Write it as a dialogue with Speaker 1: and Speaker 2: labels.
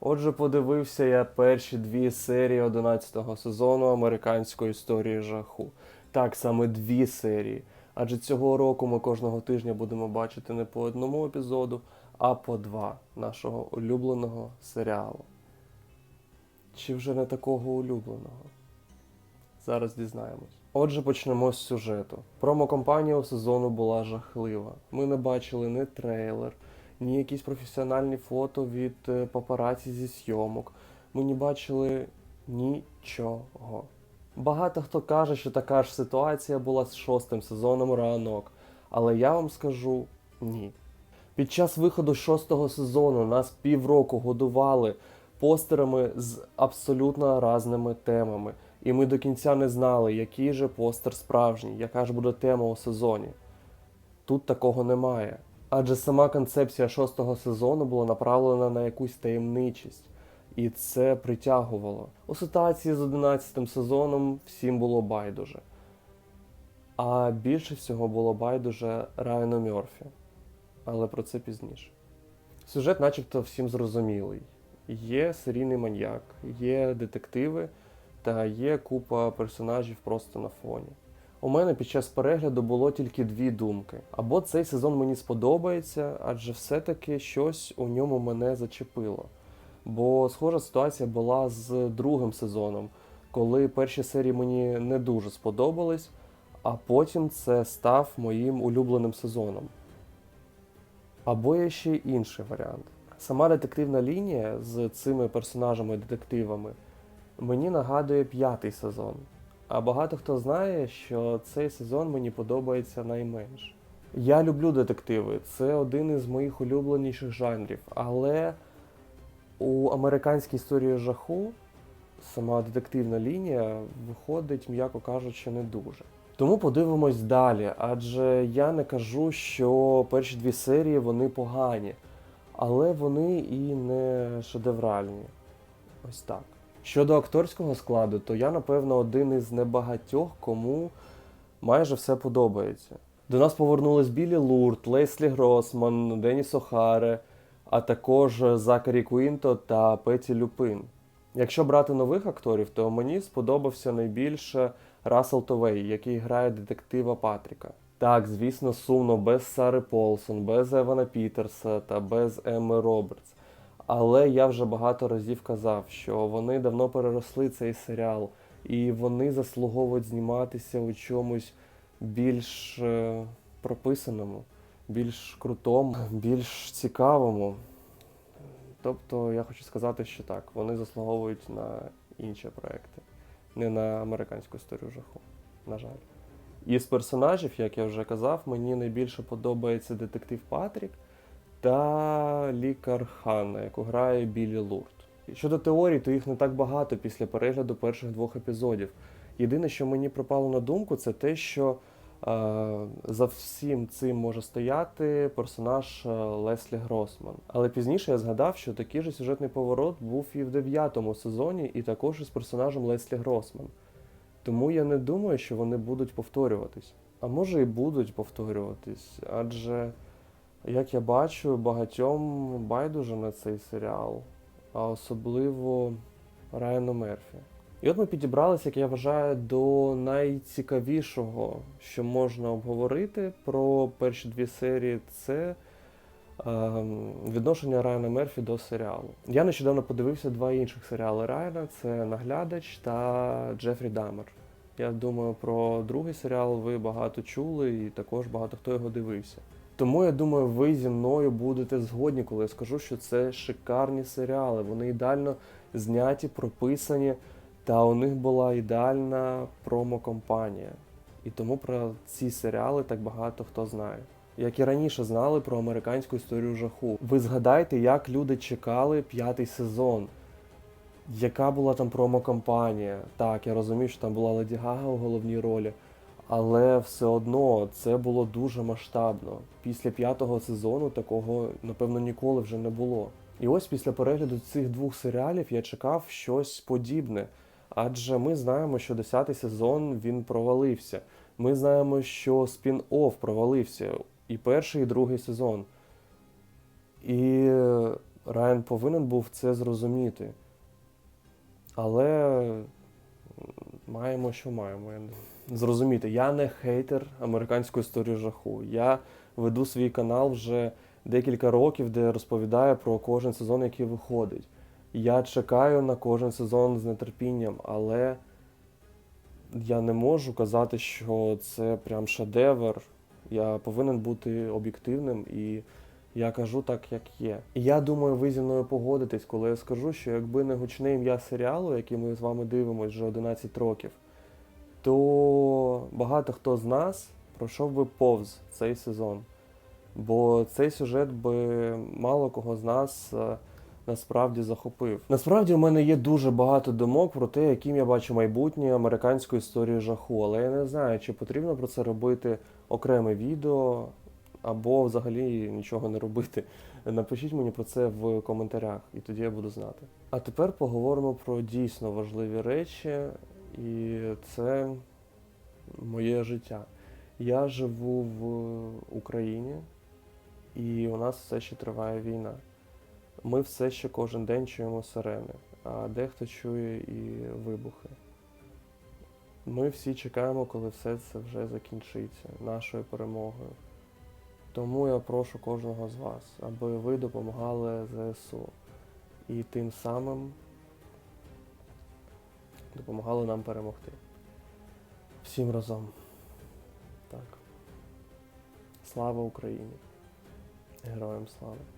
Speaker 1: Отже, подивився я перші дві серії 11-го сезону американської історії жаху. Так, саме дві серії. Адже цього року ми кожного тижня будемо бачити не по одному епізоду, а по два нашого улюбленого серіалу. Чи вже не такого улюбленого? Зараз дізнаємось. Отже, почнемо з сюжету. Промо-компанія у сезону була жахлива. Ми не бачили ні трейлер, ні якісь професіональні фото від е, папараці зі зйомок. Ми не бачили нічого. Багато хто каже, що така ж ситуація була з шостим сезоном ранок, але я вам скажу ні. Під час виходу шостого сезону нас півроку годували постерами з абсолютно різними темами. І ми до кінця не знали, який же постер справжній, яка ж буде тема у сезоні. Тут такого немає. Адже сама концепція шостого сезону була направлена на якусь таємничість, і це притягувало. У ситуації з одинадцятим сезоном всім було байдуже. А більше всього було байдуже Райану Мьорфі. Але про це пізніше. Сюжет, начебто, всім зрозумілий. Є серійний маньяк, є детективи та є купа персонажів просто на фоні. У мене під час перегляду було тільки дві думки: або цей сезон мені сподобається, адже все-таки щось у ньому мене зачепило. Бо схожа ситуація була з другим сезоном, коли перші серії мені не дуже сподобались, а потім це став моїм улюбленим сезоном. Або є ще інший варіант. Сама детективна лінія з цими персонажами-детективами мені нагадує п'ятий сезон. А багато хто знає, що цей сезон мені подобається найменш. Я люблю детективи, це один із моїх улюбленіших жанрів, але у американській історії жаху сама детективна лінія виходить, м'яко кажучи, не дуже. Тому подивимось далі, адже я не кажу, що перші дві серії вони погані, але вони і не шедевральні. Ось так. Щодо акторського складу, то я, напевно, один із небагатьох, кому майже все подобається. До нас повернулись Білі Лурд, Леслі Гросман, Деніс Охаре, а також Закарі Куінто та Петі Люпин. Якщо брати нових акторів, то мені сподобався найбільше Рассел Товей, який грає детектива Патріка. Так, звісно, сумно без Сари Полсон, без Евана Пітерса та без Емми Робертс. Але я вже багато разів казав, що вони давно переросли цей серіал, і вони заслуговують зніматися у чомусь більш е, прописаному, більш крутому, більш цікавому. Тобто я хочу сказати, що так, вони заслуговують на інші проекти, не на американську історію жаху, на жаль. Із персонажів, як я вже казав, мені найбільше подобається детектив Патрік та лікар Ханна, яку грає Білі Лурд. Щодо теорій, то їх не так багато після перегляду перших двох епізодів. Єдине, що мені пропало на думку, це те, що е, за всім цим може стояти персонаж е, Леслі Гросман. Але пізніше я згадав, що такий же сюжетний поворот був і в дев'ятому сезоні, і також із персонажем Леслі Гросман. Тому я не думаю, що вони будуть повторюватись. А може і будуть повторюватись, адже, як я бачу, багатьом байдуже на цей серіал, а особливо Райану Мерфі. І от ми підібралися, як я вважаю, до найцікавішого, що можна обговорити про перші дві серії, це е, відношення Райана Мерфі до серіалу. Я нещодавно подивився два інших серіали Райана: це Наглядач та Джефрі Дамер. Я думаю, про другий серіал ви багато чули, і також багато хто його дивився. Тому я думаю, ви зі мною будете згодні, коли я скажу, що це шикарні серіали. Вони ідеально зняті, прописані, та у них була ідеальна промо-компанія. І тому про ці серіали так багато хто знає. Як і раніше знали про американську історію жаху. Ви згадайте, як люди чекали п'ятий сезон. Яка була там промо-компанія? Так, я розумію, що там була Леді Гага у головній ролі, але все одно це було дуже масштабно. Після п'ятого сезону такого, напевно, ніколи вже не було. І ось після перегляду цих двох серіалів я чекав щось подібне. Адже ми знаємо, що десятий сезон він провалився. Ми знаємо, що спін-офф провалився і перший, і другий сезон. І Райан повинен був це зрозуміти. Але маємо, що маємо. Зрозуміти, я не хейтер американської історії жаху. Я веду свій канал вже декілька років, де розповідаю про кожен сезон, який виходить. Я чекаю на кожен сезон з нетерпінням, але я не можу казати, що це прям шедевр. Я повинен бути об'єктивним і я кажу так, як є. І я думаю, ви зі мною погодитесь, коли я скажу, що якби не гучне ім'я серіалу, який ми з вами дивимося вже 11 років, то багато хто з нас пройшов би повз цей сезон. Бо цей сюжет би мало кого з нас е, насправді захопив. Насправді у мене є дуже багато думок про те, яким я бачу майбутнє американської історії жаху, але я не знаю, чи потрібно про це робити окреме відео або взагалі нічого не робити. Напишіть мені про це в коментарях, і тоді я буду знати. А тепер поговоримо про дійсно важливі речі, і це моє життя. Я живу в Україні, і у нас все ще триває війна. Ми все ще кожен день чуємо сирени, а дехто чує і вибухи. Ми всі чекаємо, коли все це вже закінчиться, нашою перемогою. Тому я прошу кожного з вас, аби ви допомагали ЗСУ і тим самим допомагали нам перемогти. Всім разом. Так. Слава Україні! Героям слава!